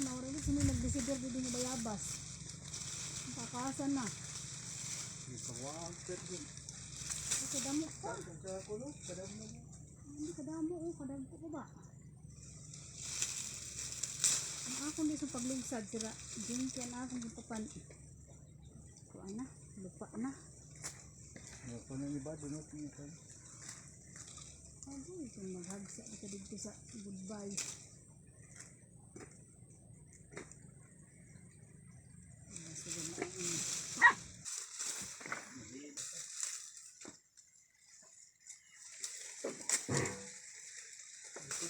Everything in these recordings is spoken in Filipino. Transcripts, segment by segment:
Desider din yung bayabas. Kakasan na. Isawag din. Ay, kadamo pa. Kung sa kulo, kadam mo. Hindi kadamo oh, kadamo ko ba? Ang akong di sa paglungsad sira. Diyan kaya na akong ipapan. Kuha na, lupa na. Kung ano ba, dunot niya ka. Ako, ito maghagsa ka dito sa goodbye. Ah, sige na ang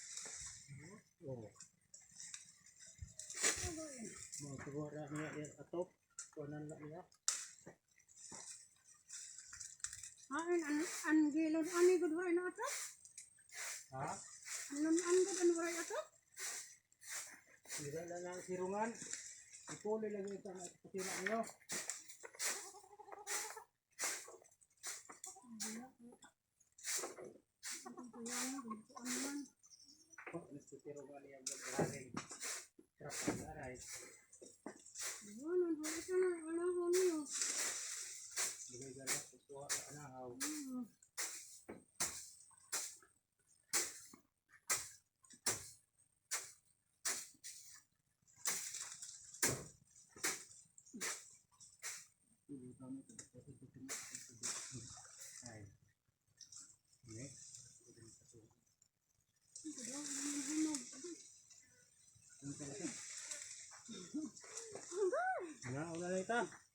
Sigura niya yung atop. Kunan lang niya. Hain an an gilon ani gud way na ato. Ha? Anon an gud an way ato. Sira lang ang sirungan. Ipuli lang yung sa kusina niyo. Oh, nagsisirungan niya ang gagaling. Trap ang aray. Yun, ang way ito na ano ko niyo. Bigay galak. Kukuha ka anahaw. Ay. Ini. Nga, una na ito.